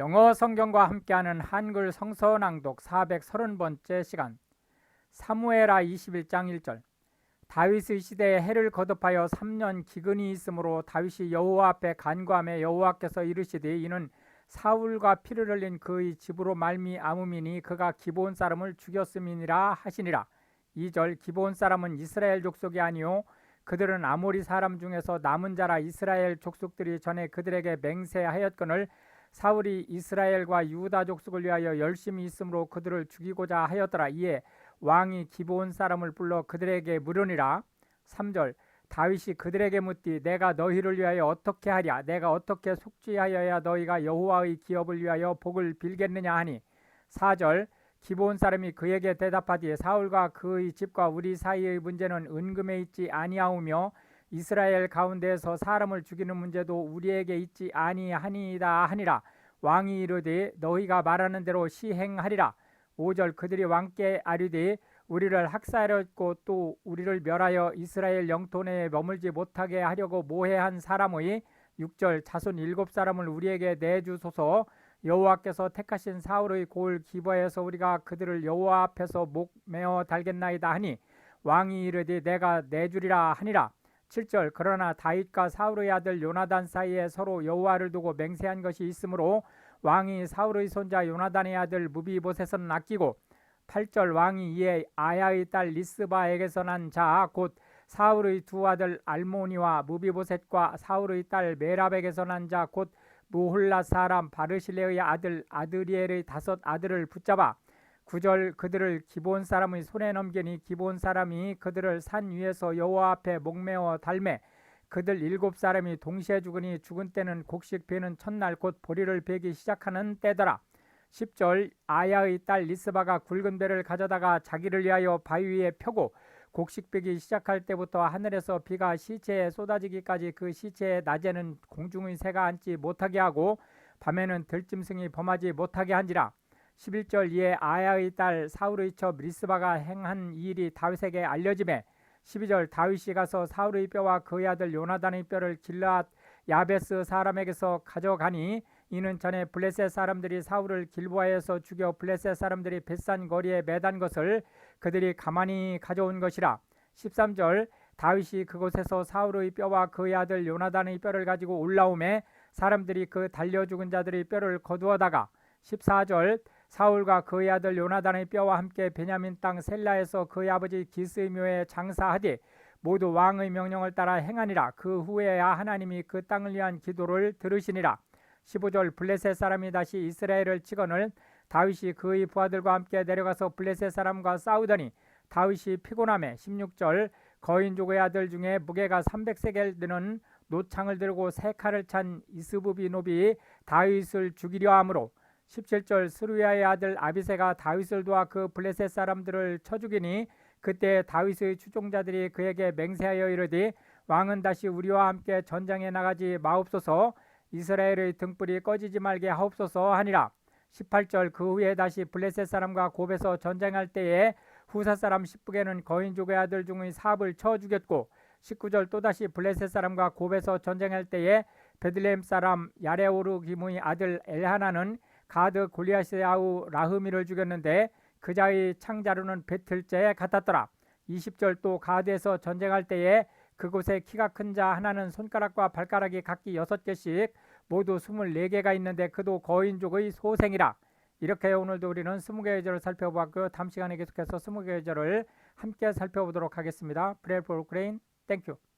영어 성경과 함께하는 한글 성서 낭독 430번째 시간. 사무에라 21장 1절. 다윗의 시대에 해를 거듭하여 3년 기근이 있으므로 다윗이 여호와 앞에 간구하며 여호와께서 이르시되 이는 사울과 피를 흘린 그의 집으로 말미암음이니 그가 기본 사람을 죽였음이니라 하시니라. 2절 기본 사람은 이스라엘 족속이 아니요 그들은 아모리 사람 중에서 남은 자라 이스라엘 족속들이 전에 그들에게 맹세하였거늘 사울이 이스라엘과 유다 족속을 위하여 열심히 있으므로 그들을 죽이고자 하였더라. 이에 왕이 기브온 사람을 불러 그들에게 물으니라. 3절 다윗이 그들에게 묻디 내가 너희를 위하여 어떻게 하랴 내가 어떻게 속죄하여야 너희가 여호와의 기업을 위하여 복을 빌겠느냐 하니 4절 기브온 사람이 그에게 대답하되 사울과 그의 집과 우리 사이의 문제는 은금에 있지 아니하오며 이스라엘 가운데에서 사람을 죽이는 문제도 우리에게 있지 아니하니이다 하니라. 왕이 이르되 너희가 말하는 대로 시행하리라. 5절 그들이 왕께 아뢰되 우리를 학살하였고 또 우리를 멸하여 이스라엘 영토 내에 머물지 못하게 하려고 모해한 사람의 6절 자손 일곱 사람을 우리에게 내주소서. 여호와께서 택하신 사울의 골 기버에서 우리가 그들을 여호와 앞에서 목 메어 달겠나이다 하니 왕이 이르되 내가 내주리라 하니라 7절 그러나 다윗과 사울의 아들 요나단 사이에 서로 여호와를 두고 맹세한 것이 있으므로 왕이 사울의 손자 요나단의 아들 무비보셋은 아끼고 8절 왕이 이에 아야의 딸 리스바에게서 난 자 곧 사울의 두 아들 알모니와 무비보셋과 사울의 딸 메랍에게서 난 자 곧 무홀라 사람 바르실레의 아들 아드리엘의 다섯 아들을 붙잡아 구절 그들을 기본 사람의 손에 넘기니 기본 사람이 그들을 산 위에서 여호와 앞에 목매어 달매 그들 일곱 사람이 동시에 죽으니 죽은 때는 곡식 베는 첫날 곧 보리를 베기 시작하는 때더라. 10절 아야의 딸 리스바가 굵은 배를 가져다가 자기를 위하여 바위 위에 펴고 곡식 베기 시작할 때부터 하늘에서 비가 시체에 쏟아지기까지 그 시체에 낮에는 공중의 새가 앉지 못하게 하고 밤에는 들짐승이 범하지 못하게 한지라 11절 이에 아야의 딸 사울의 첩 리스바가 행한 이 일이 다윗에게 알려짐에 12절 다윗이 가서 사울의 뼈와 그의 아들 요나단의 뼈를 길앗 야베스 사람에게서 가져가니 이는 전에 블레셋 사람들이 사울을 길보아에서 죽여 블레셋 사람들이 벳산 거리에 매단 것을 그들이 가만히 가져온 것이라. 13절 다윗이 그곳에서 사울의 뼈와 그의 아들 요나단의 뼈를 가지고 올라오매 사람들이 그 달려 죽은 자들의 뼈를 거두어다가 14절 사울과 그의 아들 요나단의 뼈와 함께 베냐민 땅 셀라에서 그의 아버지 기스의 묘에 장사하되 모두 왕의 명령을 따라 행하니라. 그 후에야 하나님이 그 땅을 위한 기도를 들으시니라. 15절 블레셋 사람이 다시 이스라엘을 치거늘 다윗이 그의 부하들과 함께 내려가서 블레셋 사람과 싸우더니 다윗이 피곤함에 16절 거인족의 아들 중에 무게가 300세겔 되는 노창을 들고 세 칼을 찬 이스부비 노비 다윗을 죽이려 하므로 17절 스루야의 아들 아비세가 다윗을 도와 그 블레셋 사람들을 쳐 죽이니 그때 다윗의 추종자들이 그에게 맹세하여 이르되 왕은 다시 우리와 함께 전장에 나가지 마옵소서. 이스라엘의 등불이 꺼지지 말게 하옵소서 하니라. 18절 그 후에 다시 블레셋 사람과 곱에서 전쟁할 때에 후사 사람 십북에는 거인족의 아들 중의 사압을 쳐 죽였고 19절 또다시 블레셋 사람과 곱에서 전쟁할 때에 베들레헴 사람 야레오르 기무의 아들 엘하나는 가드 골리앗의 아우 라흐미를 죽였는데 그자의 창자루는 배틀째에 같았더라. 20절 또 가드에서 전쟁할 때에 그곳에 키가 큰 자 하나는 손가락과 발가락이 각기 여섯 개씩 모두 24개가 있는데 그도 거인족의 소생이라. 이렇게 오늘도 우리는 20개 계절을 살펴보았고 다음 시간에 계속해서 20개 계절을 함께 살펴보도록 하겠습니다. For Ukraine. Thank you.